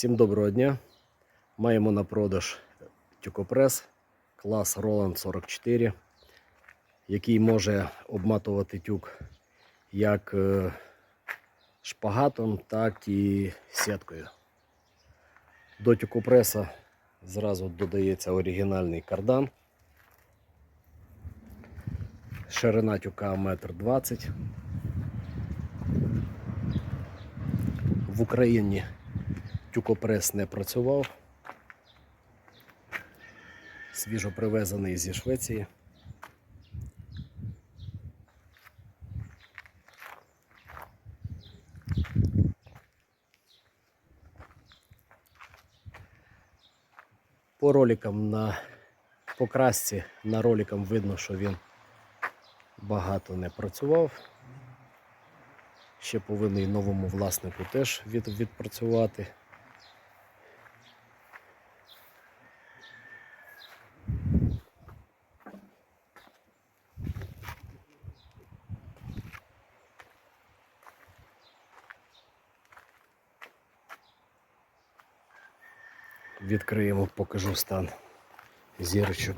Всім доброго дня. Маємо на продаж тюкопрес клас Roland 44, який може обматувати тюк як е, шпагатом, так і сіткою. До тюкопреса зразу додається оригінальний кардан. Ширина тюка 1,20 м. В Україні тюкопрес не працював. Свіжо привезений зі Швеції. По роликам на покрасці на роликам видно, що він багато не працював. Ще повинен новому власнику теж від, відпрацювати. Відкриємо, покажу стан зірочок.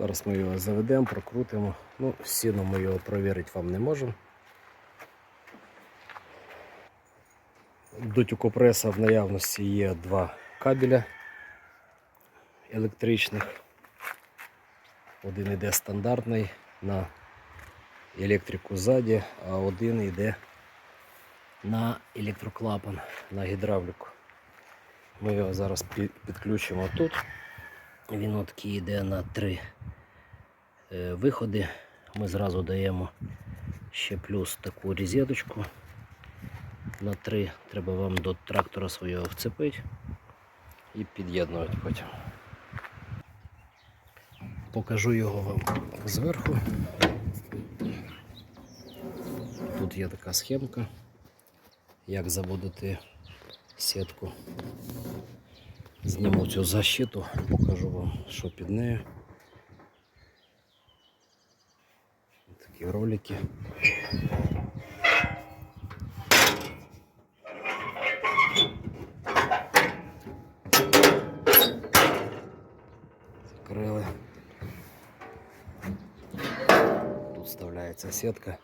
Зараз ми його заведемо, прокрутимо. Ну, сіно ми його провірити вам не можемо. До тюкопреса в наявності є два кабеля електричних. Один йде стандартний на електрику ззаді, а один йде на електроклапан, на гідравліку. Ми його зараз підключимо тут. Він от йде на три е, виходи. Ми зразу даємо ще плюс таку розеточку. На три треба вам до трактора свого вцепити і під'єднувати потім. Покажу його вам зверху. Тут є така схемка, як заводити сітку. Зніму цю защиту, покажу вам, що під нею. Такі ролики. Закрили. Тут вставляється сітка.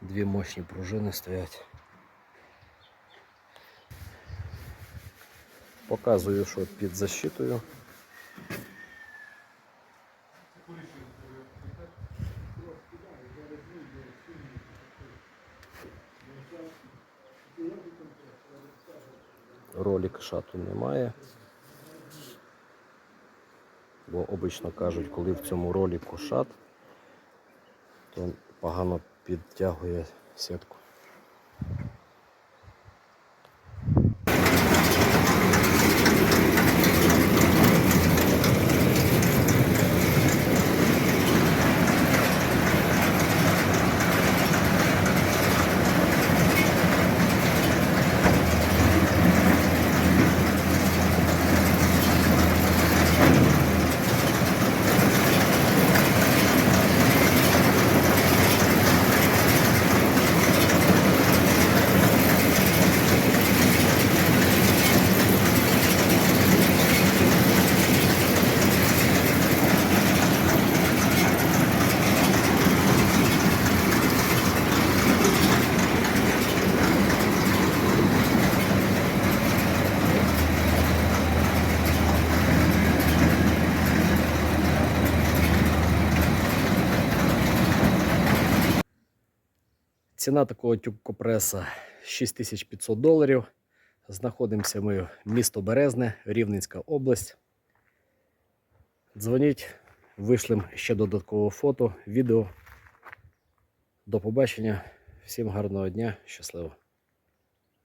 Дві мощні пружини стоять. Показую, що під защитою. Ролик шату немає. Бо обично кажуть, коли в цьому ролику шат, то погано підтягує сітку. Ціна такого тюбкопреса 6500 доларів. Знаходимося ми в місто Березне, Рівненська область. Дзвоніть, вишлем ще додаткове фото, відео. До побачення. Всім гарного дня, щасливо!